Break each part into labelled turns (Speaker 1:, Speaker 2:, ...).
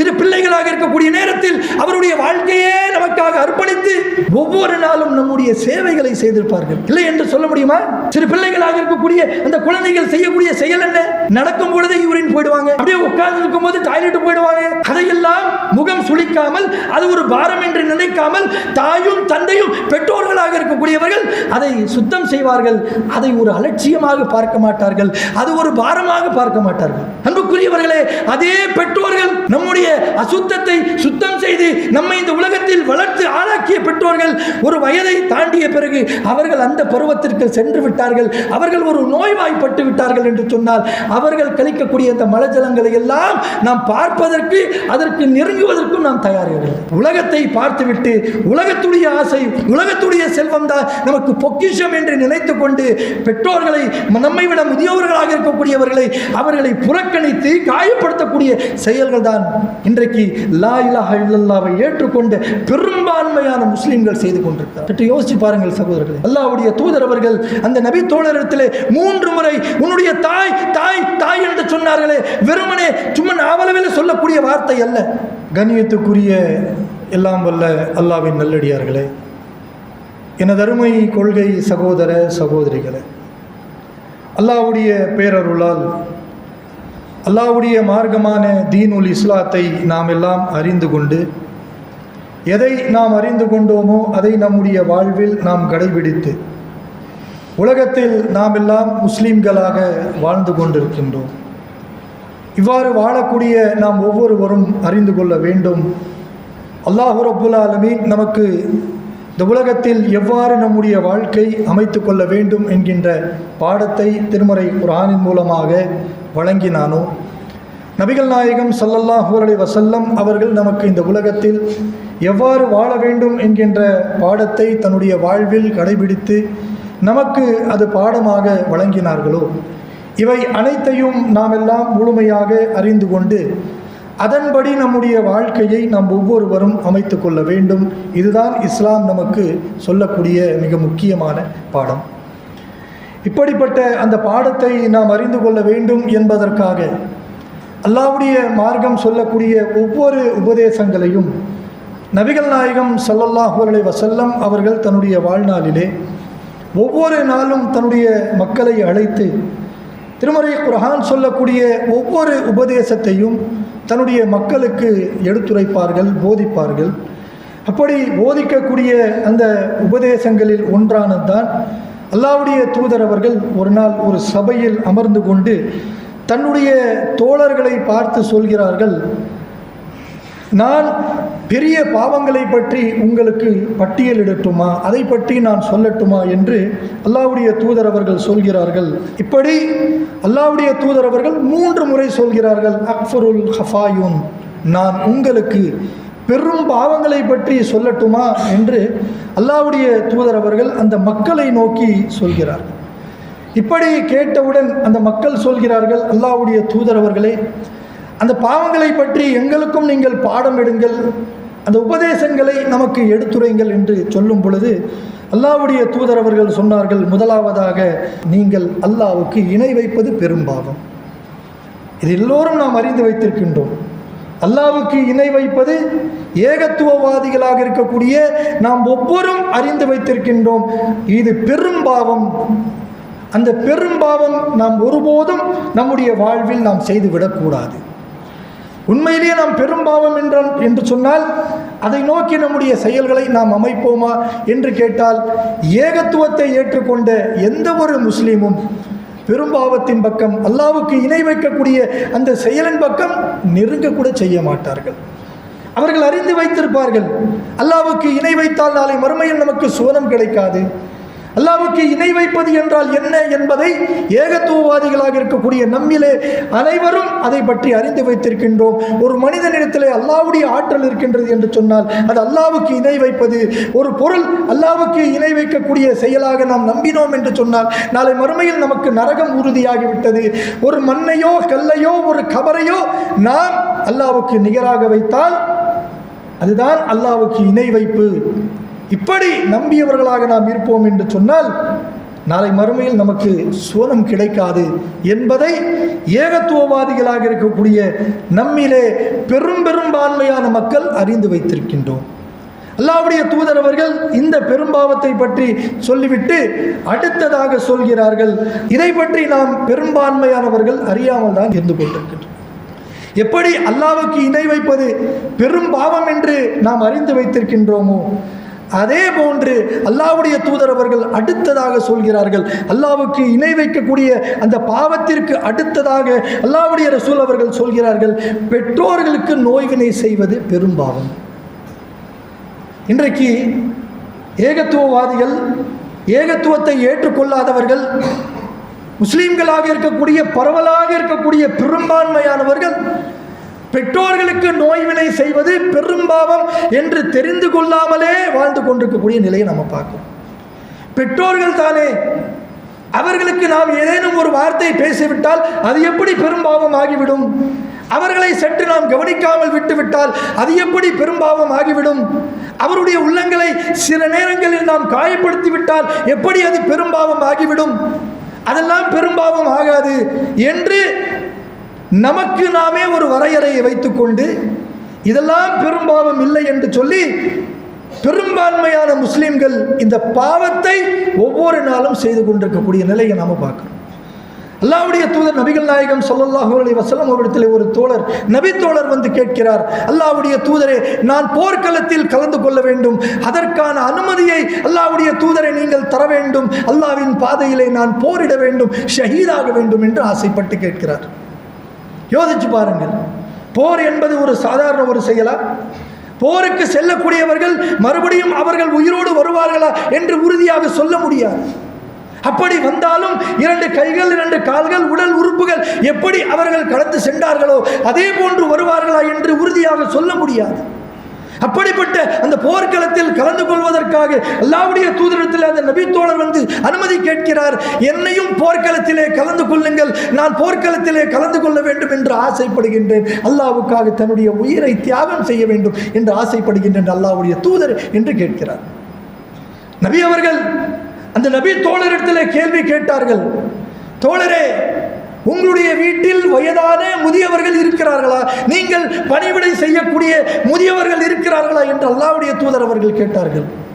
Speaker 1: சிறு பிள்ளைகளாக இருக்கக்கூடிய நேரத்தில் அவருடைய வாழ்க்கையே நமக்காக அர்ப்பணித்து ஒவ்வொரு நாளும் நம்முடைய சேவைகளை செய்திருப்பார்கள். இல்லை என்று சொல்ல முடியுமா? சிறு பிள்ளைகளாக இருக்கக்கூடிய அந்த குழந்தைகள் செய்யக்கூடிய செயல் என்ன? நடக்கும் பொழுது யூரின் போயிடுவாங்க. அப்படியே உட்கார்ந்து இருக்கும் போது டாய்லெட் போயிடுவாங்க. அதையெல்லாம் முகம் சுளிக்காமல் அது ஒரு பாரம் என்று நினைக்காமல் தாயும் தந்தையும் பெற்றோர்களாக இருக்கக்கூடியவர்கள் அதை சுத்தம் செய்வார்கள். அதை ஒரு அலட்சியமாக பார்க்க மாட்டார்கள். அது ஒரு பாரமாக பார்க்க மாட்டார்கள். அன்புக்குரியவர்களே அதே பெற்றோர்கள் நம்முடைய அசுத்தத்தை சுத்தம் செய்து நம்மை இந்த உலகத்தில் வளர்த்து ஆளாக்கிய பெற்றோர்கள் ஒரு வயதை தாண்டிய பிறகு அவர்கள் அந்த பருவத்திற்கு சென்று விட்டார்கள். அவர்கள் ஒரு நோய்வாய்ப்பட்டு விட்டார்கள் என்று சொன்னால் அவர்கள் கழிக்கக்கூடிய அந்த மலஜலங்களை எல்லாம் நாம் பார்ப்பதற்கு அதற்கு நெருங்குவதற்கும் நாம் தயாரில்லை உலகத்தை பார்த்துவிட்டு உலகத்துடைய ஆசை உலகத்துடைய செல்வம் தான் நமக்கு பொக்கிஷம் என்று நினைத்து கொண்டு பெற்றோர்களை நம்மை விட முதியவர்களாக இருக்கக்கூடியவர்களை அவர்களை புறக்கணித்து காயப்படுத்தக்கூடிய செயல்கள் தான் இன்றைக்கு லா இலாஹ இல்லல்லாவை ஏற்றுக்கொண்டு பெரும்பான்மையான முஸ்லீம்கள் செய்து கொண்டிருக்கிறார் சற்று யோசிச்சு பாருங்கள் சகோதரர்களே. அல்லாவுடைய தூதர் அவர்கள் அந்த நபி தோழரிடத்திலே மூன்று முறை உன்னுடைய தாய் தாய் தாய் என்று சொன்னார்களே. வெறுமனே சும்மா நாவலவில் சொல்லக்கூடிய வார்த்தை அல்ல. கண்ணியத்துக்குரிய எல்லாம் வல்ல அல்லாவின் நல்லடியார்களே. எனது அருமை கொள்கை சகோதர சகோதரிகளே. அல்லாஹ்வுடைய பேரருளால் அல்லாவுடைய மார்க்கமான தீனுல் இஸ்லாத்தை நாம் எல்லாம் அறிந்து கொண்டு எதை நாம் அறிந்து கொண்டோமோ அதை நம்முடைய வாழ்வில் நாம் கடைபிடித்து உலகத்தில் நாம் எல்லாம் முஸ்லீம்களாக வாழ்ந்து கொண்டிருக்கின்றோம். இவ்வாறு வாழக்கூடிய நாம் ஒவ்வொருவரும் அறிந்து கொள்ள வேண்டும். அல்லாஹு ரபுல் ஆலமீன் நமக்கு இந்த உலகத்தில் எவ்வாறு நம்முடைய வாழ்க்கை அமைத்து கொள்ள வேண்டும் என்கின்ற பாடத்தை திருமறை குரானின் மூலமாக வழங்கினானோ நபிகள் நாயகம் ஸல்லல்லாஹு வசல்லம் அவர்கள் நமக்கு இந்த உலகத்தில் எவ்வாறு வாழ வேண்டும் என்கின்ற பாடத்தை தன்னுடைய வாழ்வில் கடைபிடித்து நமக்கு அது பாடமாக வழங்கினார்களோ? இவை அனைத்தையும் நாம் எல்லாம் முழுமையாக அறிந்து கொண்டு அதன்படி நம்முடைய வாழ்க்கையை நாம் ஒவ்வொருவரும் அமைத்து கொள்ள வேண்டும். இதுதான் இஸ்லாம் நமக்கு சொல்லக்கூடிய மிக முக்கியமான பாடம். இப்படிப்பட்ட அந்த பாடத்தை நாம் அறிந்து கொள்ள வேண்டும் என்பதற்காக அல்லாவுடைய மார்க்கம் சொல்லக்கூடிய ஒவ்வொரு உபதேசங்களையும் நபிகள் நாயகம் ஸல்லல்லாஹு வசல்லம் அவர்கள் தன்னுடைய வாழ்நாளிலே ஒவ்வொரு நாளும் தன்னுடைய மக்களை அழைத்து திருமறை குரஹான் சொல்லக்கூடிய ஒவ்வொரு உபதேசத்தையும் தன்னுடைய மக்களுக்கு எடுத்துரைப்பார்கள் போதிப்பார்கள். அப்படி போதிக்கக்கூடிய அந்த உபதேசங்களில் ஒன்றானதுதான் அல்லாவுடைய தூதர் அவர்கள் ஒரு நாள் ஒரு சபையில் அமர்ந்து கொண்டு தன்னுடைய தோழர்களை பார்த்து சொல்கிறார்கள் நான் பெரிய பாவங்களை பற்றி உங்களுக்கு பட்டியலிடட்டுமா அதை பற்றி நான் சொல்லட்டுமா? என்று அல்லாவுடைய தூதர் அவர்கள் சொல்கிறார்கள். இப்படி அல்லாவுடைய தூதர் அவர்கள் மூன்று முறை சொல்கிறார்கள் அக்ஃபருல் ஹஃபாயூன் நான் உங்களுக்கு பெரும் பாவங்களை பற்றி சொல்லட்டுமா? என்று அல்லாவுடைய தூதர் அவர்கள் அந்த மக்களை நோக்கி சொல்கிறார்கள் இப்படி கேட்டவுடன் அந்த மக்கள் சொல்கிறார்கள் அல்லாவுடைய தூதரவர்களே அந்த பாவங்களை பற்றி எங்களுக்கும் நீங்கள் பாடம் எடுங்கள் அந்த உபதேசங்களை நமக்கு எடுத்துரைங்கள் என்று சொல்லும் பொழுது அல்லாவுடைய தூதரவர்கள் சொன்னார்கள் முதலாவதாக நீங்கள் அல்லாவுக்கு இணை வைப்பது பெரும்பாவம் இது எல்லோரும் நாம் அறிந்து வைத்திருக்கின்றோம். அல்லாவுக்கு இணை வைப்பது ஏகத்துவவாதிகளாக இருக்கக்கூடிய நாம் ஒவ்வொரும் அறிந்து வைத்திருக்கின்றோம். இது பெரும்பாவம் அந்த பெரும்பாவம் நாம் ஒருபோதும் நம்முடைய வாழ்வில் நாம் செய்துவிடக்கூடாது. உண்மையிலேயே நாம் பெரும்பாவம் என்றால் என்று சொன்னால் அதை நோக்கி நம்முடைய செயல்களை நாம் அமைப்போமா என்று கேட்டால் ஏகத்துவத்தை ஏற்றுக்கொண்ட எந்த ஒரு முஸ்லீமும் பெரும்பாவத்தின் பக்கம் அல்லாவுக்கு இணை வைக்கக்கூடிய அந்த செயலின் பக்கம் நெருங்கக்கூட செய்ய மாட்டார்கள். அவர்கள் அறிந்து வைத்திருப்பார்கள் அல்லாவுக்கு இணை வைத்தால் நாளை மறுமையில் நமக்கு சுவனம் கிடைக்காது. அல்லாவுக்கு இணை வைப்பது என்றால் என்ன என்பதை ஏகத்துவவாதிகளாக இருக்கக்கூடிய நம்மிலே அனைவரும் அதை பற்றி அறிந்து வைத்திருக்கின்றோம். ஒரு மனிதனிடத்திலே அல்லாவுடைய ஆற்றல் இருக்கின்றது என்று சொன்னால் அது அல்லாவுக்கு இணை வைப்பது. ஒரு பொருள் அல்லாவுக்கு இணை வைக்கக்கூடிய செயலாக நாம் நம்பினோம் என்று சொன்னால் நாளை மறுமையில் நமக்கு நரகம் உறுதியாகிவிட்டது. ஒரு மண்ணையோ கல்லையோ ஒரு கபரையோ நாம் அல்லாவுக்கு நிகராக வைத்தால் அதுதான் அல்லாவுக்கு இணை வைப்பு. இப்படி நம்பியவர்களாக நாம் இருப்போம் என்று சொன்னால் நாளை மறுமையில் நமக்கு சுவனம் கிடைக்காது என்பதை ஏகத்துவவாதிகளாக இருக்கக்கூடிய நம்மிலே பெரும் பெரும்பான்மையான மக்கள் அறிந்து வைத்திருக்கின்றோம். அல்லாவுடைய தூதர் அவர்கள் இந்த பெரும்பாவத்தை பற்றி சொல்லிவிட்டு அடுத்ததாக சொல்கிறார்கள். இதை பற்றி நாம் பெரும்பான்மையானவர்கள் அறியாமல் தான் இருந்து கொண்டிருக்கின்றோம். எப்படி அல்லாவுக்கு இணை வைப்பது பெரும் பாவம் என்று நாம் அறிந்து வைத்திருக்கின்றோமோ அதே போன்று அல்லாவுடைய தூதர் அவர்கள் அடுத்ததாக சொல்கிறார்கள். அல்லாவுக்கு இணை வைக்கக்கூடிய அந்த பாவத்திற்கு அடுத்ததாக அல்லாவுடைய ரசூல் அவர்கள் சொல்கிறார்கள் பெற்றோர்களுக்கு நோய்வினை செய்வது பெரும்பாவம் இன்றைக்கு ஏகத்துவவாதிகள் ஏகத்துவத்தை ஏற்றுக்கொள்ளாதவர்கள் முஸ்லீம்களாக இருக்கக்கூடிய பரவலாக இருக்கக்கூடிய பெரும்பான்மையானவர்கள் பெற்றோர்களுக்கு நோய்வினை செய்வது பெரும்பாவம் என்று தெரிந்து கொள்ளாமலே வாழ்ந்து கொண்டிருக்கக்கூடிய நிலையை நம்ம பார்க்கணும். பெற்றோர்கள் தானே அவர்களுக்கு நாம் ஏதேனும் ஒரு வார்த்தை பேசிவிட்டால் அது எப்படி பெரும்பாவம் ஆகிவிடும்? அவர்களை சற்று நாம் கவனிக்காமல் விட்டுவிட்டால் அது எப்படி பெரும்பாவம் ஆகிவிடும்? அவருடைய உள்ளங்களை சில நேரங்களில் நாம் காயப்படுத்தி விட்டால் எப்படி அது பெரும்பாவம் ஆகிவிடும்? அதெல்லாம் பெரும்பாவம் ஆகாது என்று நமக்கு நாமே ஒரு வரையறையை வைத்துக்கொண்டு இதெல்லாம் பெரும்பாவம் இல்லை என்று சொல்லி பெரும்பான்மையான முஸ்லீம்கள் இந்த பாவத்தை ஒவ்வொரு நாளும் செய்து கொண்டிருக்கக்கூடிய நிலையை நாம் பார்க்கிறோம். அல்லாவுடைய தூதர் நபிகள் நாயகம் சொல்லல்லாஹு அலி வசலம் அவரிடத்தில் ஒரு தோழர் நபி தோழர் வந்து கேட்கிறார் அல்லாவுடைய தூதரே நான் போர்க்களத்தில் கலந்து கொள்ள வேண்டும். அதற்கான அனுமதியை அல்லாவுடைய தூதரை நீங்கள் தர வேண்டும். அல்லாவின் பாதையிலே நான் போரிட வேண்டும். ஷஹீதாக வேண்டும் என்று ஆசைப்பட்டு கேட்கிறார். யோசிச்சு பாருங்கள். போர் என்பது ஒரு சாதாரண ஒரு செயலா? போருக்கு செல்லக்கூடியவர்கள் மறுபடியும் அவர்கள் உயிரோடு வருவார்களா என்று உறுதியாக சொல்ல முடியாது. அப்படி வந்தாலும் இரண்டு கைகள் இரண்டு கால்கள் உடல் உறுப்புகள் எப்படி அவர்கள் கடந்து சென்றார்களோ அதே போன்று வருவார்களா என்று உறுதியாக சொல்ல முடியாது. அப்படிப்பட்ட அந்த போர்க்களத்தில் கலந்து கொள்வதற்காக அல்லாவுடைய தூதரத்தில் அந்த நபித்தோழர் வந்து அனுமதி கேட்கிறார். என்னையும் போர்க்களத்திலே கலந்து கொள்ளுங்கள். நான் போர்க்களத்திலே கலந்து கொள்ள வேண்டும் என்று ஆசைப்படுகின்றேன். அல்லாவுக்காக தன்னுடைய உயிரை தியாகம் செய்ய வேண்டும் என்று ஆசைப்படுகின்றேன் அல்லாவுடைய தூதர் என்று கேட்கிறார். நபி அவர்கள் அந்த நபி தோழரிடத்தில் கேள்வி கேட்டார்கள். தோழரே உங்களுடைய வீட்டில் வயதான முதியவர்கள் இருக்கிறார்களா? நீங்கள் பணிவிடை செய்யக்கூடிய முதியவர்கள் இருக்கிறார்களா? என்று அல்லாவுடைய தூதர் அவர்கள் கேட்டார்கள்.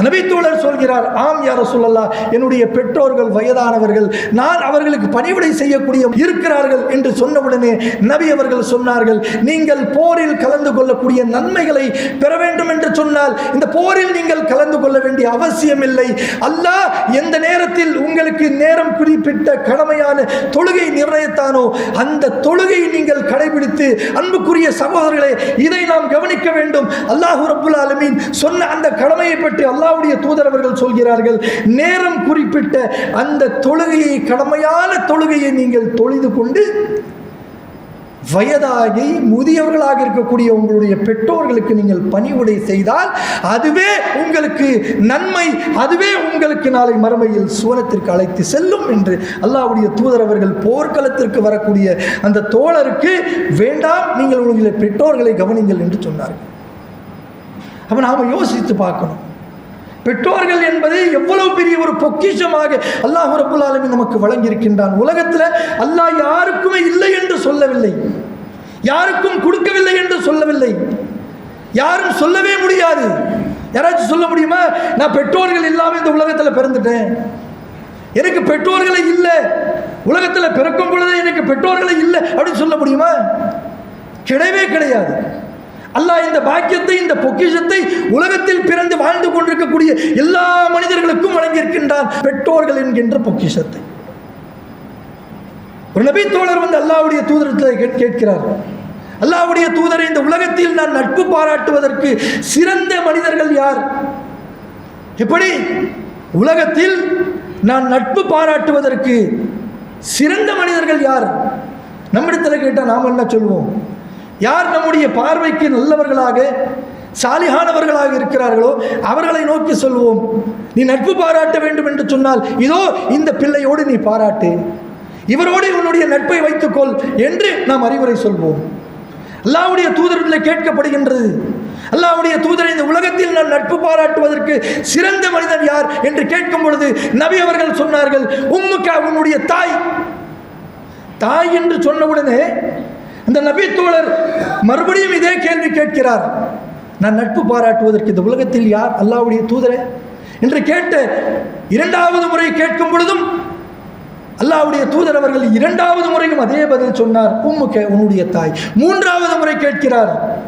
Speaker 1: நபித்தோழர் சொல்கிறார் ஆம் யார சொல்லல்லா என்னுடைய பெற்றோர்கள் வயதானவர்கள் நான் அவர்களுக்கு பணிவிடை செய்யக்கூடிய இருக்கிறார்கள் என்று சொன்னவுடனே நபி அவர்கள் சொன்னார்கள் நீங்கள் போரில் கலந்து கொள்ளக்கூடிய நன்மைகளை பெற வேண்டும் என்று சொன்னால் இந்த போரில் நீங்கள் கலந்து கொள்ள வேண்டிய அவசியமில்லை அல்லாஹ் எந்த நேரத்தில் உங்களுக்கு நேரம் குறிப்பிட்ட கடமையான தொழுகை நிர்ணயத்தானோ அந்த தொழுகையை நீங்கள் கடைபிடித்து அன்புக்குரிய சகோதரர்களே இதை நாம் கவனிக்க வேண்டும். அல்லாஹூ ரபுல் ஆலமீன் சொன்ன அந்த கடமையை பற்றி அல்லா தூதர் அவர்கள் சொல்கிறார்கள் நேரம் குறிப்பிட்ட அந்த தொழுகையை கடமையான தொழுகையை நீங்கள் தொழுது கொண்டு வயதாகி முதியவர்களாக இருக்கக்கூடிய உங்களுடைய பெற்றோர்களுக்கு நீங்கள் பணிவுடை செய்தால் அதுவே உங்களுக்கு நன்மை அதுவே உங்களுக்கு நாளை மறுமையில் சுவனத்திற்கு அழைத்து செல்லும் என்று அல்லாவுடைய தூதரவர்கள் போர்க்களத்திற்கு வரக்கூடிய அந்த தோழருக்கு வேண்டாம் நீங்கள் உங்களுடைய பெற்றோர்களை கவனிங்கள் என்று சொன்னார்கள். அப்போ நாம் யோசித்து பார்க்கணும். பெற்றோர்கள் என்பது எவ்வளவு பெரிய ஒரு பொக்கிஷமாக அல்லாஹ் ரபுல் நமக்கு வழங்கியிருக்கின்றான். உலகத்தில் அல்லாஹ் யாருக்குமே இல்லை என்று சொல்லவில்லை. யாருக்கும் கொடுக்கவில்லை என்று சொல்லவில்லை. யாரும் சொல்லவே முடியாது. யாராச்சும் சொல்ல முடியுமா? நான் பெற்றோர்கள் இல்லாமல் இந்த உலகத்தில் பிறந்துட்டேன். எனக்கு பெற்றோர்களே இல்லை. உலகத்தில் பிறக்கும் பொழுதே எனக்கு பெற்றோர்களே இல்லை அப்படின்னு சொல்ல முடியுமா? கிடையவே கிடையாது. அல்லாஹ் இந்த பாக்கியத்தை இந்த பொக்கிஷத்தை உலகத்தில் பிறந்து வாழ்ந்து கொண்டிருக்கக்கூடிய எல்லா மனிதர்களுக்கும் வழங்கியிருக்கின்றான் பெற்றோர்கள் என்கின்ற பொக்கிஷத்தை. ஒரு நபி தோழர் வந்து அல்லாவுடைய தூதரத்தில் கேட்கிறார். அல்லாவுடைய தூதரை இந்த உலகத்தில் நான் நட்பு பாராட்டுவதற்கு சிறந்த மனிதர்கள் யார்? எப்படி? உலகத்தில் நான் நட்பு பாராட்டுவதற்கு சிறந்த மனிதர்கள் யார்? நம்மிடத்தில் கேட்டால் நாம் என்ன சொல்வோம் யார் நம்முடைய பார்வைக்கு நல்லவர்களாக சாலிகானவர்களாக இருக்கிறார்களோ அவர்களை நோக்கி சொல்வோம். நீ நட்பு பாராட்ட வேண்டும் என்று சொன்னால் இதோ இந்த பிள்ளையோடு நீ பாராட்டு. இவரோடு இவனுடைய நட்பை வைத்துக்கொள் என்று நாம் அறிவுரை சொல்வோம். அல்லாவுடைய தூதரத்தில் கேட்கப்படுகின்றது. அல்லாவுடைய தூதரை இந்த உலகத்தில் நான் நட்பு பாராட்டுவதற்கு சிறந்த மனிதன் யார் என்று கேட்கும் பொழுது நபி அவர்கள் சொன்னார்கள் உம்முக்கா உன்னுடைய தாய். தாய் என்று சொன்னவுடனே இந்த நபி தோழர் மறுபடியும் இதே கேள்வி கேட்கிறார். நான் நட்பு பாராட்டுவதற்கு இந்த உலகத்தில் யார் அல்லாவுடைய தூதரே? என்று கேட்டு இரண்டாவது முறை கேட்கும் பொழுதும் அல்லாஹ்வுடைய தூதர் அவர்கள் இரண்டாவது முறையும் அதே பதில் சொன்னார். உம்முக்க உன்னுடைய தாய். மூன்றாவது முறை கேட்கிறார்.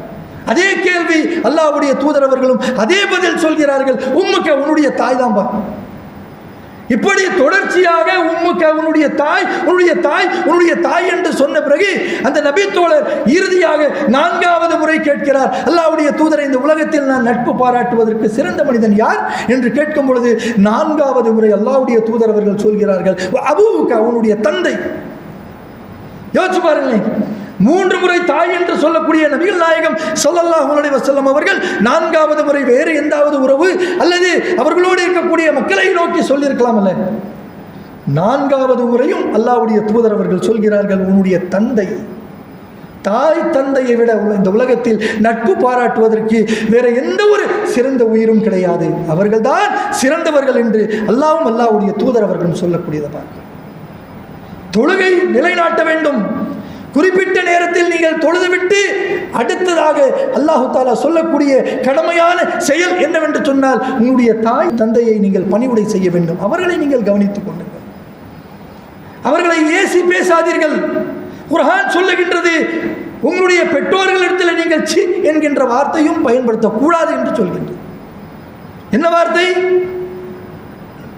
Speaker 1: அதே கேள்வி அல்லாவுடைய தூதரவர்களும் அதே பதில் சொல்கிறார்கள். உம்முக்க உன்னுடைய தாய் தான்பா. இப்படி தொடர்ச்சியாக உம்முக்க அவனுடைய தாய் உன்னுடைய தாய் உன்னுடைய தாய் என்று சொன்ன பிறகு அந்த நபித்தோழர் இறுதியாக நான்காவது முறை கேட்கிறார் அல்லாவுடைய தூதரை இந்த உலகத்தில் நான் நட்பு பாராட்டுவதற்கு சிறந்த மனிதன் யார்? என்று கேட்கும் பொழுது நான்காவது முறை அல்லாவுடைய தூதர் அவர்கள் சொல்கிறார்கள் அபூவுக்கு அவனுடைய தந்தை. யோசிச்சு பாருங்களேன். மூன்று முறை தாய் என்று சொல்லக்கூடிய நபிகள் நாயகம் சொல்லல்லாஹ் அலைஹி அவர்கள் நான்காவது முறை வேறு எந்தாவது உறவு அல்லது அவர்களோடு இருக்கக்கூடிய மக்களை நோக்கி சொல்லியிருக்கலாம் அல்ல. நான்காவது முறையும் அல்லாவுடைய தூதர் அவர்கள் சொல்கிறார்கள் உன்னுடைய தந்தை தாய் தந்தையை விட இந்த உலகத்தில் நட்பு பாராட்டுவதற்கு வேற எந்த ஒரு சிறந்த உயிரும் கிடையாது. அவர்கள்தான் சிறந்தவர்கள் என்று அல்லாவும் அல்லாஹ்வுடைய தூதர் அவர்களும் சொல்லக்கூடியதை பார்க்க தொழுகை நிலைநாட்ட வேண்டும். குறிப்பிட்ட நேரத்தில் நீங்கள் தொழுதுவிட்டு அடுத்ததாக அல்லாஹு தாலா சொல்லக்கூடிய கடமையான செயல் என்னவென்று சொன்னால் உங்களுடைய தாய் தந்தையை நீங்கள் பணிவுடை செய்ய வேண்டும். அவர்களை நீங்கள் கவனித்துக் கொள்ளுங்கள். அவர்களை ஏசி பேசாதீர்கள். குர்ஹான் சொல்லுகின்றது உங்களுடைய பெற்றோர்களிடத்தில் நீங்கள் சி என்கின்ற வார்த்தையும் பயன்படுத்தக்கூடாது என்று சொல்கின்றது. என்ன வார்த்தை?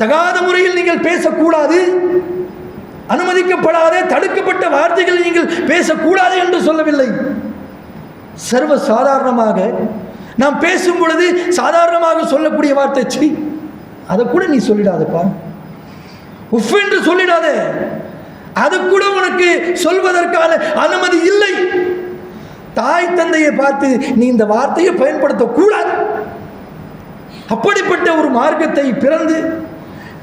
Speaker 1: தகாத முறையில் நீங்கள் பேசக்கூடாது. அனுமதிக்கப்படாத தடுக்கப்பட்ட வார்த்தைகள் நீங்கள் பேசக்கூடாது என்று சொல்லவில்லை. சர்வ சாதாரணமாக நாம் பேசும் பொழுது சாதாரணமாக சொல்லக்கூடிய வார்த்தை சி அதை கூட நீ சொல்லிடாதப்பா. உஃப் என்று சொல்லிடாத. அது கூட உனக்கு சொல்வதற்கான அனுமதி இல்லை. தாய் தந்தையை பார்த்து நீ இந்த வார்த்தையை பயன்படுத்தக்கூடாது. அப்படிப்பட்ட ஒரு மார்க்கத்தை பிறந்து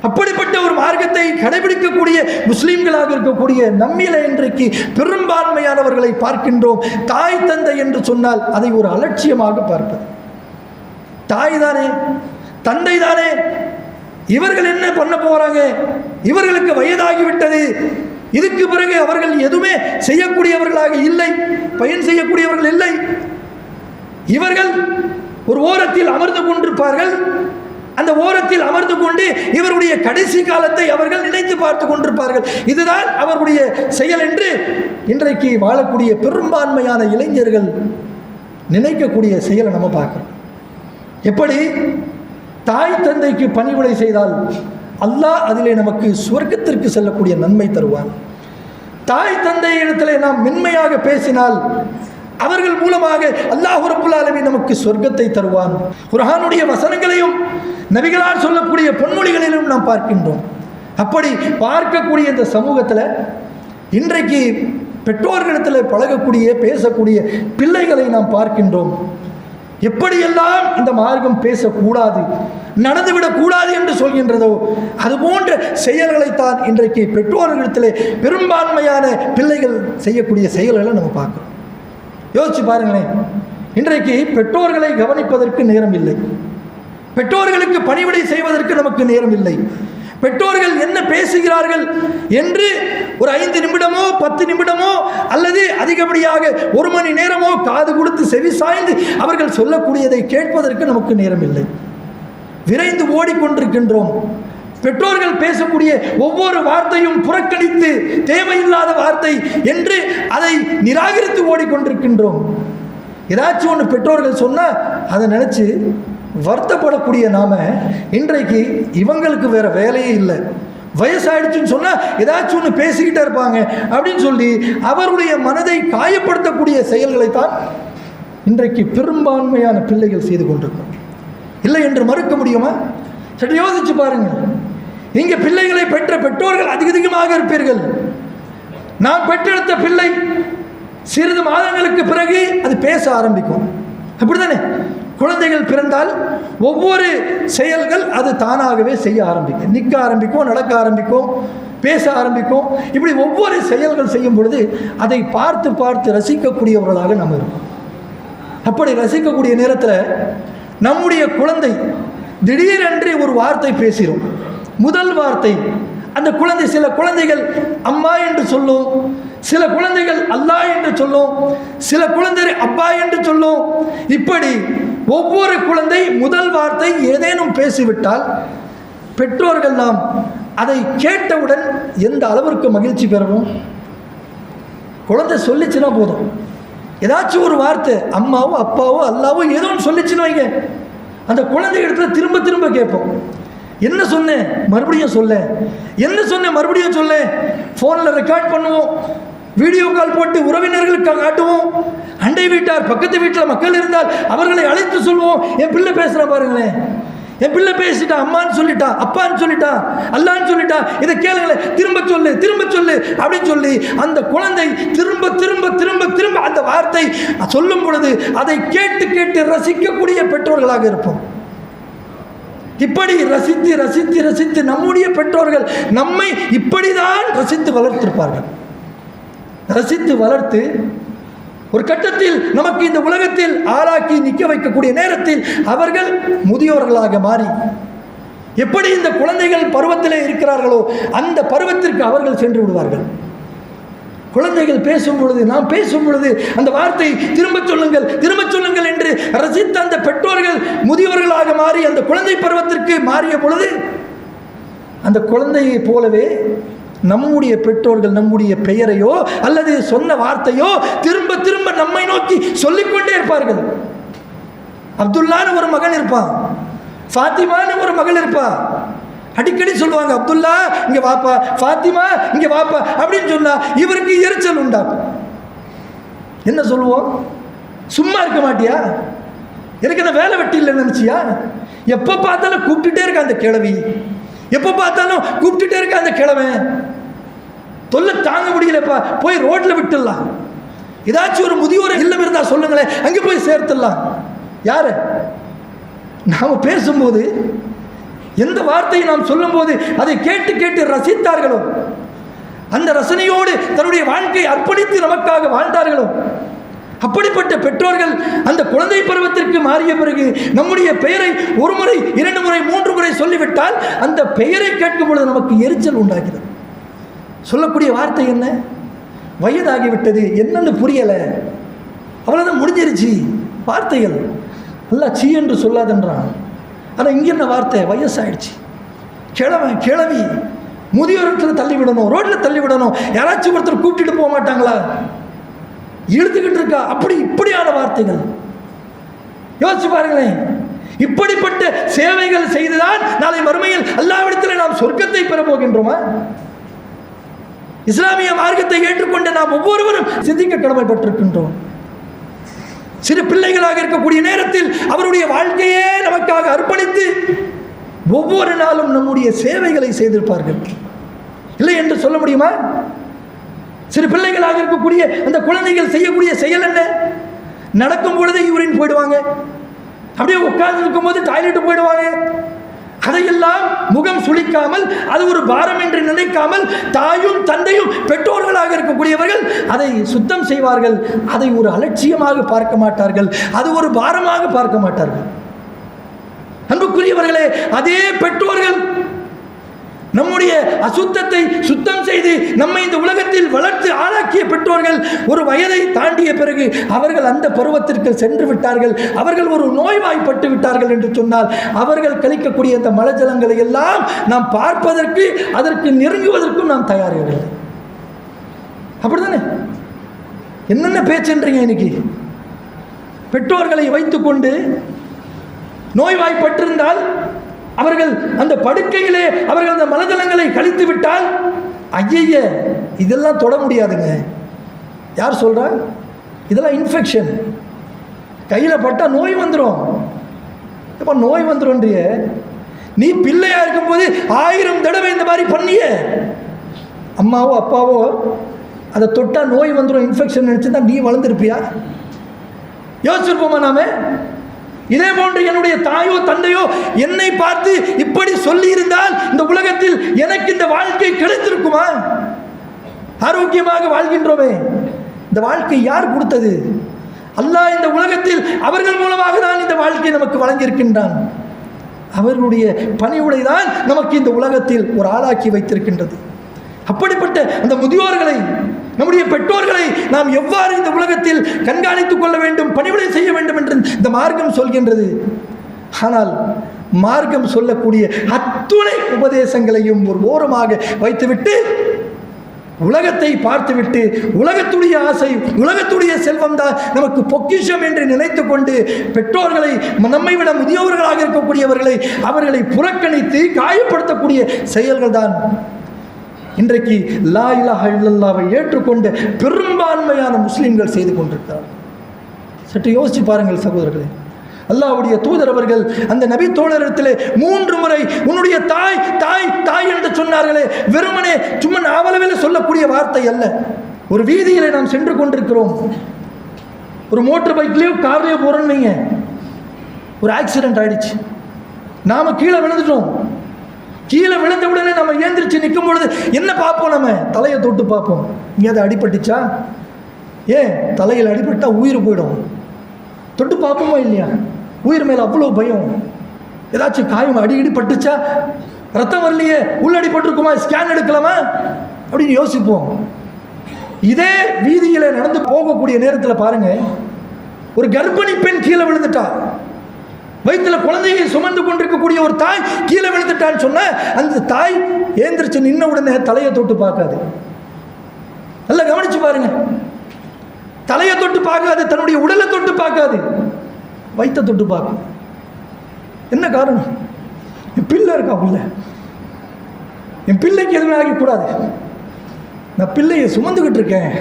Speaker 1: அப்படிப்பட்ட ஒரு மார்க்கத்தை கடைபிடிக்கக்கூடிய முஸ்லீம்களாக இருக்கக்கூடிய நம்மில இன்றைக்கு பெரும்பான்மையானவர்களை பார்க்கின்றோம். தாய் தந்தை என்று சொன்னால் அதை ஒரு அலட்சியமாக பார்ப்பது. தாய் தானே தந்தை தானே இவர்கள் என்ன பண்ண போறாங்க? இவர்களுக்கு வயதாகிவிட்டது. இதுக்கு பிறகு அவர்கள் எதுவுமே செய்யக்கூடியவர்களாக இல்லை பயன் செய்யக்கூடியவர்கள் இல்லை. இவர்கள் ஒரு ஓரத்தில் அமர்ந்து கொண்டிருப்பார்கள். அந்த ஓரத்தில் அமர்ந்து கொண்டு இவருடைய கடைசி காலத்தை அவர்கள் நினைத்து பார்த்து கொண்டிருப்பார்கள். இதுதான் அவருடைய செயல் என்று இன்றைக்கு வாழக்கூடிய பெரும்பான்மையான இளைஞர்கள் நினைக்கக்கூடிய செயலை நம்ம பார்க்குறோம். எப்படி? தாய் தந்தைக்கு பணிவுடை செய்தால் அல்லாஹ் அதிலே நமக்கு சொர்க்கத்திற்கு செல்லக்கூடிய நன்மை தருவான். தாய் தந்தை இடத்திலே நாம் மென்மையாக பேசினால் அவர்கள் மூலமாக அல்லாஹ் ரப்புல் நமக்கு சொர்க்கத்தை தருவான். குர்ஆனுடைய வசனங்களையும் நபிகளால் சொல்லக்கூடிய பொன்மொழிகளிலும் நாம் பார்க்கின்றோம். அப்படி பார்க்கக்கூடிய இந்த சமூகத்தில் இன்றைக்கு பெற்றோர்களிடத்தில் பழகக்கூடிய பேசக்கூடிய பிள்ளைகளை நாம் பார்க்கின்றோம். எப்படியெல்லாம் இந்த மார்க்கம் பேசக்கூடாது நடந்துவிடக்கூடாது என்று சொல்கின்றதோ அது போன்ற செயல்களைத்தான் இன்றைக்கு பெற்றோர்களிடத்திலே பெரும்பான்மையான பிள்ளைகள் செய்யக்கூடிய செயல்களை நம்ம பார்க்குறோம். யோசிச்சு பாருங்களேன். இன்றைக்கு பெற்றோர்களை கவனிப்பதற்கு நேரம் இல்லை பெற்றோர்களுக்கு பணிவிடை செய்வதற்கு நமக்கு நேரம் இல்லை பெற்றோர்கள் என்ன பேசுகிறார்கள் என்று ஒரு ஐந்து நிமிடமோ பத்து நிமிடமோ அல்லது அதிகப்படியாக ஒரு மணி நேரமோ காது கொடுத்து செவி சாய்ந்து அவர்கள் சொல்லக்கூடியதை கேட்பதற்கு நமக்கு நேரம் இல்லை விரைந்து ஓடிக்கொண்டிருக்கின்றோம். பெற்றோர்கள் பேசக்கூடிய ஒவ்வொரு வார்த்தையும் புறக்கணித்து தேவையில்லாத வார்த்தை என்று அதை நிராகரித்து ஓடிக்கொண்டிருக்கின்றோம். ஏதாச்சும் ஒன்று பெற்றோர்கள் சொன்னால் அதை நினச்சி வருத்தப்படக்கூடிய நாம் இன்றைக்கு இவங்களுக்கு வேறு வேலையே இல்லை. வயசாயிடுச்சுன்னு சொன்னால் ஏதாச்சும் ஒன்று பேசிக்கிட்டே இருப்பாங்க அப்படின்னு சொல்லி அவருடைய மனதை காயப்படுத்தக்கூடிய செயல்களைத்தான் இன்றைக்கு பெரும்பான்மையான பிள்ளைகள் செய்து கொண்டிருக்கிறோம் இல்லை என்று மறுக்க முடியுமா? சரி யோசிச்சு பாருங்கள். இங்கே பிள்ளைகளை பெற்ற பெற்றோர்கள் அதிக அதிகமாக இருப்பீர்கள். நான் பெற்றெடுத்த பிள்ளை சிறிது மாதங்களுக்கு பிறகு அது பேச ஆரம்பிக்கும். அப்படிதானே குழந்தைகள் பிறந்தால் ஒவ்வொரு செயல்கள் அது தானாகவே செய்ய ஆரம்பிக்கும். நிற்க ஆரம்பிக்கும் நடக்க ஆரம்பிக்கும் பேச ஆரம்பிக்கும். இப்படி ஒவ்வொரு செயல்கள் செய்யும் பொழுது அதை பார்த்து பார்த்து ரசிக்கக்கூடியவர்களாக நம்ம இருக்கும் அப்படி ரசிக்கக்கூடிய நேரத்தில் நம்முடைய குழந்தை திடீரென்று ஒரு வார்த்தை பேசிடும் முதல் வார்த்தை. அந்த குழந்தை சில குழந்தைகள் அம்மா என்று சொல்லும். சில குழந்தைகள் அல்லா என்று சொல்லும். சில குழந்தைகள் அப்பா என்று சொல்லும். இப்படி ஒவ்வொரு குழந்தை முதல் வார்த்தை ஏதேனும் பேசிவிட்டால் பெற்றோர்கள் நாம் அதை கேட்டவுடன் எந்த அளவிற்கு மகிழ்ச்சி பெறவும்? குழந்தை சொல்லிச்சுன்னா போதும். ஏதாச்சும் ஒரு வார்த்தை அம்மாவோ அப்பாவோ அல்லாவோ ஏதோ ஒன்று சொல்லிச்சுன்னு வைங்க. அந்த குழந்தை இடத்துல திரும்ப திரும்ப கேட்போம். என்ன சொன்னேன் மறுபடியும் சொல்ல. என்ன சொன்னேன் மறுபடியும் சொல்ல. ஃபோனில் ரெக்கார்ட் பண்ணுவோம். வீடியோ கால் போட்டு உறவினர்களுக்கு காட்டுவோம். அண்டை வீட்டார் பக்கத்து வீட்டில் மக்கள் இருந்தால் அவர்களை அழைத்து சொல்வோம். என் பிள்ளை பேசுகிற பாருங்களேன் என் பிள்ளை பேசிட்டா அம்மான்னு சொல்லிட்டா அப்பான்னு சொல்லிட்டா அல்லான்னு சொல்லிட்டா இதை கேளுங்களேன் திரும்ப சொல்லு திரும்ப சொல்லு அப்படின்னு சொல்லி அந்த குழந்தை திரும்ப திரும்ப திரும்ப திரும்ப அந்த வார்த்தை சொல்லும் பொழுது அதை கேட்டு கேட்டு ரசிக்கக்கூடிய பெற்றோர்களாக இருப்போம். இப்படி ரசித்து ரசித்து ரசித்து நம்முடைய பெற்றோர்கள் நம்மை இப்படிதான் ரசித்து வளர்த்திருப்பார்கள். ரசித்து வளர்த்து ஒரு கட்டத்தில் நமக்கு இந்த உலகத்தில் ஆளாக்கி நிற்க வைக்கக்கூடிய நேரத்தில் அவர்கள் முதியோர்களாக மாறி எப்படி இந்த குழந்தைகள் பருவத்திலே இருக்கிறார்களோ அந்த பருவத்திற்கு அவர்கள் சென்று விடுவார்கள். குழந்தைகள் பேசும் பொழுது நாம் பேசும் பொழுது அந்த வார்த்தை திரும்ப சொல்லுங்கள் திரும்ப சொல்லுங்கள் என்று ரசித்த அந்த பெற்றோர்கள் முதியோர்களாக மாறி அந்த குழந்தை பருவத்திற்கு மாறிய பொழுது அந்த குழந்தையைப் போலவே நம்முடைய பெற்றோர்கள் நம்முடைய பெயரையோ அல்லது சொன்ன வார்த்தையோ திரும்ப திரும்ப நம்மை நோக்கி சொல்லிக்கொண்டே இருப்பார்கள். அப்துல்லான்னு ஒரு மகன் இருப்பான் ஃபாத்திமான்னு ஒரு மகள் இருப்பான் அடிக்கடி சொல்லுவாங்க அப்துல்லா இங்க வாப்பா ஃபாத்திமா இங்க வாப்பா அப்படின்னு சொன்னா இவருக்கு எரிச்சல் உண்டாகும். என்ன சொல்லுவோம்? சும்மா இருக்க மாட்டியா? எனக்கு என்ன வேலை வெட்டி இல்லை நினச்சியா? எப்போ பார்த்தாலும் கூப்பிட்டுட்டே இருக்க அந்த கிழவி? எப்போ பார்த்தாலும் கூப்பிட்டுட்டே இருக்க அந்த கிழவன்? தொல்லை தாங்க முடியலப்பா போய் ரோட்டில் விட்டுடலாம். ஏதாச்சும் ஒரு முதியோர் இல்லம் இருந்தால் சொல்லுங்களேன் அங்கே போய் சேர்த்துடலாம். யார்? நாம் பேசும்போது எந்த வார்த்தையை நாம் சொல்லும்போது அதை கேட்டு கேட்டு ரசித்தார்களோ அந்த ரசனையோடு தன்னுடைய வாழ்க்கையை அர்ப்பணித்து நமக்காக வாழ்ந்தார்களோ அப்படிப்பட்ட பெற்றோர்கள் அந்த குழந்தை பருவத்திற்கு மாறிய பிறகு நம்முடைய பெயரை ஒரு முறை இரண்டு முறை மூன்று முறை சொல்லிவிட்டால் அந்த பெயரை கேட்கும் பொழுது நமக்கு எரிச்சல் உண்டாகிறது. சொல்லக்கூடிய வார்த்தை என்ன? வயதாகிவிட்டது என்னன்னு புரியலை. அவ்வளோதான் முடிஞ்சிருச்சு. வார்த்தைகள். நல்லா சீ என்று சொல்லாதன்றான். ஆனால் இங்கே என்ன வார்த்தை? வயசாயிடுச்சு. கிழவன் கிழவி முதியோரத்தில் தள்ளி விடணும் ரோட்டில் தள்ளி விடணும். யாராச்சும் ஒருத்தர் கூப்பிட்டுட்டு போக மாட்டாங்களா? இழுத்துக்கிட்டு இருக்கா? அப்படி இப்படியான வார்த்தைகள். யோசிச்சு பாருங்களேன். இப்படிப்பட்ட சேவைகள் செய்துதான் நாளை மறுமையில் அல்லாவிடத்தில் நாம் சொர்க்கத்தை பெற போகின்றோமா? இஸ்லாமிய மார்க்கத்தை ஏற்றுக்கொண்டு நாம் ஒவ்வொருவரும் சிந்திக்க கடமைப்பட்டிருக்கின்றோம். சிறு பிள்ளைகளாக இருக்கக்கூடிய நேரத்தில் அவருடைய வாழ்க்கையே நமக்காக அர்ப்பணித்து ஒவ்வொரு நாளும் நம்முடைய சேவைகளை செய்திருப்பார்கள். இல்லை என்று சொல்ல முடியுமா? சிறு பிள்ளைகளாக இருக்கக்கூடிய அந்த குழந்தைகள் செய்யக்கூடிய செயல் என்ன? நடக்கும் பொழுது யூரின் போயிடுவாங்க. அப்படியே உட்கார்ந்து இருக்கும்போது டாய்லெட் போயிடுவாங்க. அதையெல்லாம் முகம் சுளிக்காமல் அது ஒரு பாரம் என்று நினைக்காமல் தாயும் தந்தையும் பெற்றோர்களாக இருக்கக்கூடியவர்கள் அதை சுத்தம் செய்வார்கள். அதை ஒரு அலட்சியமாக பார்க்க மாட்டார்கள். அது ஒரு பாரமாக பார்க்க மாட்டார்கள். அன்புக்குரியவர்களே அதே பெற்றோர்கள் அசுத்தத்தை சுத்தம் செய்து நம்மை இந்த உலகத்தில் வளர்த்து ஆளாக்கிய பெற்றோர்கள் ஒரு வயதை தாண்டிய பிறகு அவர்கள் அந்த பருவத்திற்கு சென்று விட்டார்கள். அவர்கள் ஒரு நோய்வாய்ப்பட்டு விட்டார்கள் என்று சொன்னால் அவர்கள் கழிக்கக்கூடிய அந்த மலஜலங்களை எல்லாம் நாம் பார்ப்பதற்கு அதற்கு நெருங்குவதற்கும் நாம் தயாரில்லை. அப்படிதானே என்னென்ன பேச்சுன்றீங்க இன்னைக்கு? பெற்றோர்களை வைத்துக்கொண்டு நோய்வாய்ப்பட்டிருந்தால் அவர்கள் அந்த படுக்கையிலே அவர்கள் அந்த மலஜலங்களை கழித்து விட்டால் ஐய இதெல்லாம் தொட முடியாதுங்க. யார் சொல்கிறா இதெல்லாம் இன்ஃபெக்ஷன் கையில் பட்டால் நோய் வந்துடும் இப்போ நோய் வந்துடும்ன்றிய நீ பிள்ளையாக இருக்கும்போது ஆயிரம் தடவை இந்த மாதிரி பண்ணிய. அம்மாவோ அப்பாவோ அதை தொட்டால் நோய் வந்துடும் இன்ஃபெக்ஷன் நினச்சி தான் நீ வளர்ந்துருப்பியா? யோசிச்சிருப்போமா நாம? இதே போன்று என்னுடைய தாயோ தந்தையோ என்னை பார்த்து இப்படி சொல்லி இருந்தால் இந்த உலகத்தில் எனக்கு இந்த வாழ்க்கை கிடைத்திருக்குமா? ஆரோக்கியமாக வாழ்கின்றோமே. இந்த வாழ்க்கை யார் கொடுத்தது? அல்லாஹ் இந்த உலகத்தில் அவர்கள் மூலமாக தான் இந்த வாழ்க்கையை நமக்கு வழங்கியிருக்கின்றான். அவர்களுடைய பணியுடை தான் நமக்கு இந்த உலகத்தில் ஒரு ஆளாக்கி வைத்திருக்கின்றது. அப்படிப்பட்ட அந்த முதியோர்களை நம்முடைய பெற்றோர்களை நாம் எவ்வாறு இந்த உலகத்தில் கண்காணித்துக் கொள்ள வேண்டும் பணிவிடை செய்ய வேண்டும் என்று இந்த மார்க்கம் சொல்கின்றது. ஆனால் மார்க்கம் சொல்லக்கூடிய அத்துணை உபதேசங்களையும் ஒரு ஓரமாக வைத்துவிட்டு உலகத்தை பார்த்துவிட்டு உலகத்துடைய ஆசை உலகத்துடைய செல்வம் தான் நமக்கு பொக்கிஷம் என்று நினைத்து கொண்டு பெற்றோர்களை நம்மை விட முதியவர்களாக இருக்கக்கூடியவர்களை அவர்களை புறக்கணித்து காயப்படுத்தக்கூடிய செயல்கள் தான் இன்றைக்கு லா இலாஹ இல்லல்லாவை ஏற்றுக்கொண்டு பெரும்பான்மையான முஸ்லீம்கள் செய்து கொண்டிருக்கிறார் சற்று யோசிச்சு பாருங்கள் சகோதரர்களே. அல்லாஹ்வுடைய தூதர் அவர்கள் அந்த நபி தோழரிடத்திலே மூன்று முறை உன்னுடைய தாய் தாய் தாய் என்று சொன்னார்களே வெறுமனே சும்மா நாவலவில் சொல்லக்கூடிய வார்த்தை அல்ல. ஒரு வீதியிலே நாம் சென்று கொண்டிருக்கிறோம். ஒரு மோட்டர் பைக்லேயோ கார்லேயோ போகிறோன்னு ஒரு ஆக்சிடென்ட் ஆயிடுச்சு. நாம் கீழே விழுந்துட்டோம். கீழே விழுந்த உடனே நம்ம ஏந்திரிச்சு நிற்கும் பொழுது என்ன பார்ப்போம் நம்ம? தலையை தொட்டு பார்ப்போம். எங்கேயாவது அடிபட்டுச்சா? ஏன்? தலையில் அடிபட்டால் உயிர் போயிடும். தொட்டு பார்ப்போமா இல்லையா? உயிர் மேலே அவ்வளோ பயம். ஏதாச்சும் காயம் அடி இடி பட்டுச்சா? ரத்தம் வரலையே உள்ள பட்டிருக்குமா? ஸ்கேன் எடுக்கலாமா? அப்படின்னு யோசிப்போம். இதே வீதியில் நடந்து போகக்கூடிய நேரத்தில் பாருங்கள் ஒரு கர்ப்பிணி பெண் கீழே விழுந்துட்டா. வயிற்றுல குழந்தையை சுமந்து கொண்டிருக்கக்கூடிய ஒரு தாய் கீழே விழுந்துட்டான்னு சொன்ன அந்த தாய் ஏந்திரிச்சு நின்ன உடனே தலையை தொட்டு பார்க்காது. நல்லா கவனிச்சு பாருங்க. தலையை தொட்டு பார்க்காது தன்னுடைய உடலை தொட்டு பார்க்காது. வயிற்றை தொட்டு பார்க்கும். என்ன காரணம்? என் பிள்ளை இருக்கா உள்ள? என் பிள்ளைக்கு எதுவுமே ஆகக்கூடாது. நான் பிள்ளையை சுமந்துக்கிட்டு இருக்கேன்.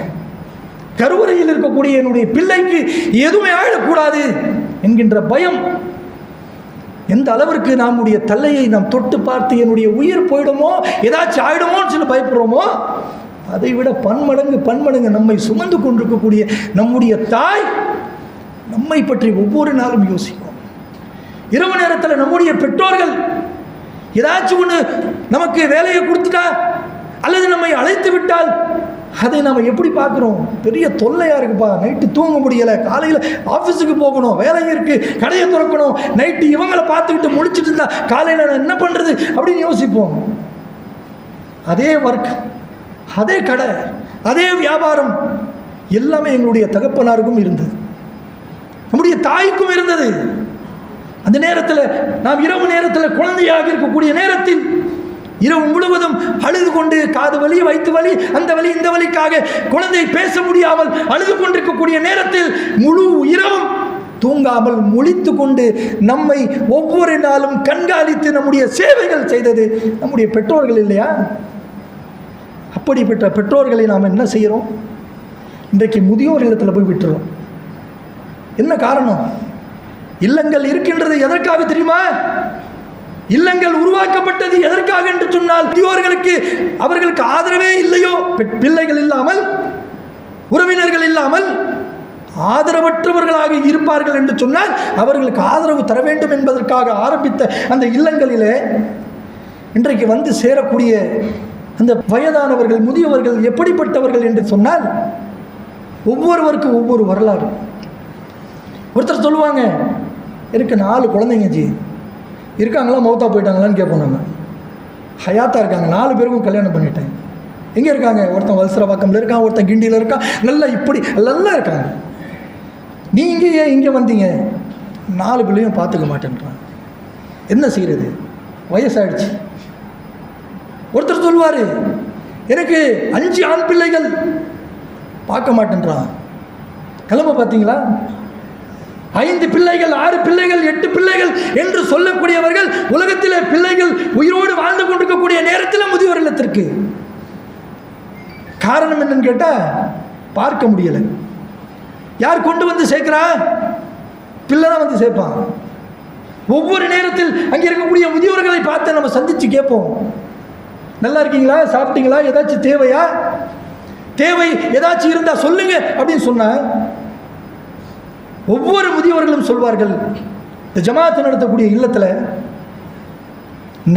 Speaker 1: கருவறையில் இருக்கக்கூடிய என்னுடைய பிள்ளைக்கு எதுவுமே ஆயிடக்கூடாது என்கின்ற பயம் எந்த அளவிற்கு நம்முடைய தலையை நாம் தொட்டு பார்த்து என்னுடைய உயிர் போயிடுமோ ஏதாச்சும் ஆயிடுமோன்னு சொல்லி பயப்படுறோமோ அதை விட பன்மடங்கு பன்மடங்கு நம்மை சுமந்து கொண்டிருக்கக்கூடிய நம்முடைய தாய் நம்மை பற்றி ஒவ்வொரு நாளும் யோசிக்கும். இரவு நேரத்தில் நம்முடைய பெற்றோர்கள் ஏதாச்சும் ஒன்று நமக்கு வேலையை கொடுத்துட்டா அல்லது நம்மை அழைத்து விட்டால் அதை நம்ம எப்படி பார்க்குறோம்? பெரிய தொல்லையாக இருக்குப்பா. நைட்டு தூங்க முடியலை. காலையில் ஆஃபீஸுக்கு போகணும். வேலை இருக்குது கடையை திறக்கணும். நைட்டு இவங்களை பார்த்துக்கிட்டு முடிச்சுட்டு இருந்தா காலையில் நான் என்ன பண்ணுறது அப்படின்னு யோசிப்போம். அதே ஒர்க் அதே கடை அதே வியாபாரம் எல்லாமே எங்களுடைய தகப்பனாருக்கும் இருந்தது. நம்முடைய தாய்க்கும் இருந்தது. அந்த நேரத்தில் நாம் இரவு நேரத்தில் குழந்தையாக இருக்கக்கூடிய நேரத்தில் இரவு முழுவதும் அழுது கொண்டு காது வலி வயிற்று வலி அந்த வலி இந்த வலிக்காக குழந்தை பேச முடியாமல் அழுது கொண்டிருக்கக்கூடிய நேரத்தில் முழு இரவும் தூங்காமல் முழித்து கொண்டு நம்மை ஒவ்வொரு நாளும் கண்காணித்து நம்முடைய சேவைகள் செய்தது. நம்முடைய பெற்றோர்கள் இல்லையா? அப்படிப்பட்ட பெற்றோர்களை நாம் என்ன செய்கிறோம்? இன்றைக்கு முதியோர் இடத்துல போய் விட்டுறோம். என்ன காரணம்? இல்லங்கள் இருக்கின்றது எதற்காக தெரியுமா? இல்லங்கள் உருவாக்கப்பட்டது எதற்காக என்று சொன்னால் முதியோர்களுக்கு அவர்களுக்கு ஆதரவே இல்லையோ? பிள்ளைகள் இல்லாமல் உறவினர்கள் இல்லாமல் ஆதரவற்றவர்களாக இருப்பார்கள் என்று சொன்னால் அவர்களுக்கு ஆதரவு தர வேண்டும் என்பதற்காக ஆரம்பித்த அந்த இல்லங்களிலே இன்றைக்கு வந்து சேரக்கூடிய அந்த வயதானவர்கள் முதியவர்கள் எப்படிப்பட்டவர்கள் என்று சொன்னால் ஒவ்வொருவருக்கும் ஒவ்வொரு வரலாறு. ஒருத்தர் சொல்லுவாங்க எனக்கு நாலு குழந்தைங்க ஜி. இருக்காங்களா? மௌத்தா போயிட்டாங்களான்னு கேட்போம் நம்ம. ஹயாத்தா இருக்காங்க. நாலு பேருக்கும் கல்யாணம் பண்ணிட்டேன். எங்கே இருக்காங்க? ஒருத்தன் வல்சரவாக்கம்ல இருக்கான் ஒருத்தன் கிண்டியில் இருக்கான். நல்லா இப்படி நல்லா இருக்காங்க. நீங்கள் ஏன் இங்கே வந்தீங்க? நாலு பிள்ளையும் பார்த்துக்க மாட்டேன்றான். என்ன செய்கிறது வயசாயிடுச்சு. ஒருத்தர் சொல்வார் எனக்கு அஞ்சு ஆண் பிள்ளைகள். பார்க்க மாட்டேன்றான். கிளம்ப பார்த்தீங்களா ஐந்து பிள்ளைகள் ஆறு பிள்ளைகள் எட்டு பிள்ளைகள் என்று சொல்லக்கூடியவர்கள் உலகத்திலே பிள்ளைகள் உயிரோடு வாழ்ந்து கொண்டிருக்கக்கூடிய நேரத்தில் முதியோர் இல்லத்திற்கு. காரணம் என்னன்னு கேட்டால் பார்க்க முடியலை. யார் கொண்டு வந்து சேர்க்கிறா? பிள்ளை தான் வந்து சேர்ப்பான். ஒவ்வொரு நேரத்தில் அங்கே இருக்கக்கூடிய முதியோர்களை பார்த்து நம்ம சந்தித்து கேட்போம். நல்லா இருக்கீங்களா? சாப்பிட்டீங்களா? ஏதாச்சும் தேவையா? தேவை ஏதாச்சும் இருந்தால் சொல்லுங்க அப்படின்னு சொன்னால் ஒவ்வொரு முதியவர்களும் சொல்வார்கள் இந்த ஜமாத்து நடத்தக்கூடிய இல்லத்தில்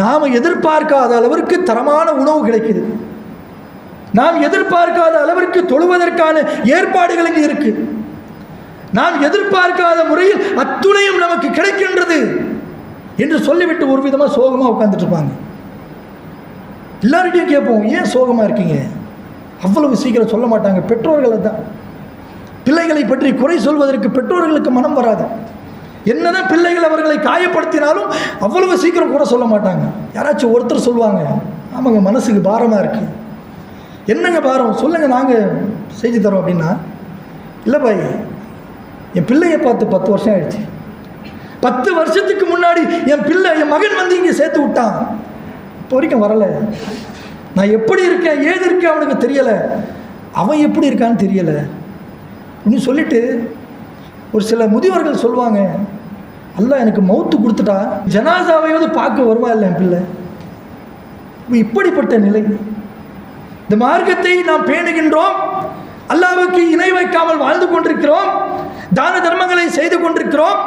Speaker 1: நாம் எதிர்பார்க்காத அளவிற்கு தரமான உணவு கிடைக்குது. நாம் எதிர்பார்க்காத அளவிற்கு தொழுவதற்கான ஏற்பாடுகள் இங்கே இருக்கு. நாம் எதிர்பார்க்காத முறையில் அத்துணையும் நமக்கு கிடைக்கின்றது என்று சொல்லிவிட்டு ஒரு விதமாக சோகமாக உட்கார்ந்துட்டு இருப்பாங்க. எல்லார்கிட்டையும் கேட்போம் ஏன் சோகமாக இருக்கீங்க? அவ்வளவு சீக்கிரம் சொல்ல மாட்டாங்க பெற்றோர்களை தான் பிள்ளைகளை பற்றி குறை சொல்வதற்கு பெற்றோர்களுக்கு மனம் வராது. என்னதான் பிள்ளைகள் அவர்களை காயப்படுத்தினாலும் அவ்வளவு சீக்கிரம் கூட சொல்ல மாட்டாங்க. யாராச்சும் ஒருத்தர் சொல்லுவாங்க ஆமாங்க மனசுக்கு பாரமாக இருக்கு. என்னங்க பாரம்? சொல்லுங்கள் நாங்கள் செஞ்சு தரோம் அப்படின்னா இல்லை பாய் என் பிள்ளையை பார்த்து பத்து வருஷம் ஆயிடுச்சு. பத்து வருஷத்துக்கு முன்னாடி என் பிள்ளை என் மகன் வந்து இங்கே சேர்த்து விட்டான். இப்போ வரைக்கும் வரலை. நான் எப்படி இருக்கேன் ஏது இருக்கேன் அவனுக்கு தெரியலை. அவன் எப்படி இருக்கான்னு தெரியலை. இன்னும் சொல்லிட்டு ஒரு சில முதியோர்கள் சொல்லுவாங்க அல்லாஹ் எனக்கு மௌத்து கொடுத்துட்டா ஜனாசாவையாவது பார்க்க வருவா இல்லை என் பிள்ளை? இப்படிப்பட்ட நிலை. இந்த மார்க்கத்தை நாம் பேணுகின்றோம் அல்லாவுக்கு இணை வைக்காமல் வாழ்ந்து கொண்டிருக்கிறோம் தான தர்மங்களை செய்து கொண்டிருக்கிறோம்.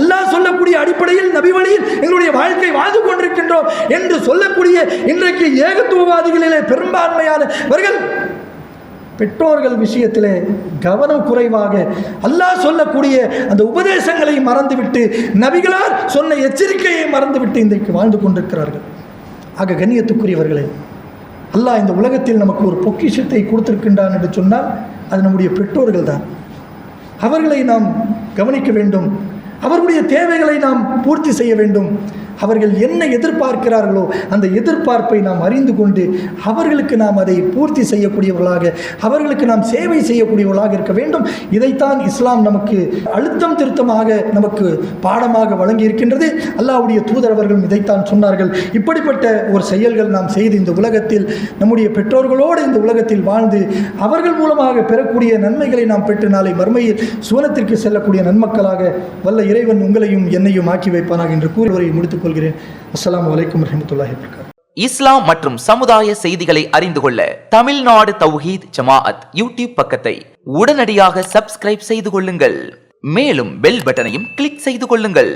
Speaker 1: அல்லாஹ் சொல்லக்கூடிய அடிப்படையில் நபி வழியில் எங்களுடைய வாழ்க்கை வாழ்ந்து கொண்டிருக்கின்றோம் என்று சொல்லக்கூடிய இன்றைக்கு ஏகத்துவவாதிகளிலே பெரும்பான்மையானவர்கள் பெற்றோர்கள் விஷயத்திலே கவனம் குறைவாக அல்லாஹ் சொல்லக்கூடிய அந்த உபதேசங்களை மறந்துவிட்டு நபிகளார் சொன்ன எச்சரிக்கையை மறந்துவிட்டு இன்றைக்கு வாழ்ந்து கொண்டிருக்கிறார்கள். ஆக கண்ணியத்துக்குரியவர்களே அல்லாஹ் இந்த உலகத்தில் நமக்கு ஒரு பொக்கிஷத்தை கொடுத்திருக்கின்றான் என்று சொன்னால் அது நம்முடைய பெற்றோர்கள் தான். அவர்களை நாம் கவனிக்க வேண்டும். அவர்களுடைய தேவைகளை நாம் பூர்த்தி செய்ய வேண்டும். அவர்கள் என்ன எதிர்பார்க்கிறார்களோ அந்த எதிர்பார்ப்பை நாம் அறிந்து கொண்டு அவர்களுக்கு நாம் அதை பூர்த்தி செய்யக்கூடியவர்களாக அவர்களுக்கு நாம் சேவை செய்யக்கூடியவர்களாக இருக்க வேண்டும். இதைத்தான் இஸ்லாம் நமக்கு அழுத்தம் திருத்தமாக நமக்கு பாடமாக வழங்கி இருக்கின்றது அல்லாஹ்வுடைய தூதர் அவர்களும் இதைத்தான் சொன்னார்கள். இப்படிப்பட்ட ஒரு செயல்கள் நாம் செய்து இந்த உலகத்தில் நம்முடைய பெற்றோர்களோடு இந்த உலகத்தில் வாழ்ந்து அவர்கள் மூலமாக பெறக்கூடிய நன்மைகளை நாம் பெற்று நாளை மறுமையில் சுவனத்திற்கு செல்லக்கூடிய நன்மக்களாக வல்ல இறைவன் உங்களையும் என்னையும் ஆக்கி வைப்பானாக என்று கூறுவரை முடித்துக் கொள்கிறேன் அஸ்லாம் வலைக்கம் வரஹ்மத்துல்லாஹி
Speaker 2: இஸ்லாம் மற்றும் சமுதாய செய்திகளை அறிந்து கொள்ள தமிழ்நாடு தௌஹீத் ஜமாஅத் யூடியூப் பக்கத்தை உடனடியாக சப்ஸ்கிரைப் செய்து கொள்ளுங்கள். மேலும் பெல் பட்டனையும் கிளிக் செய்து கொள்ளுங்கள்.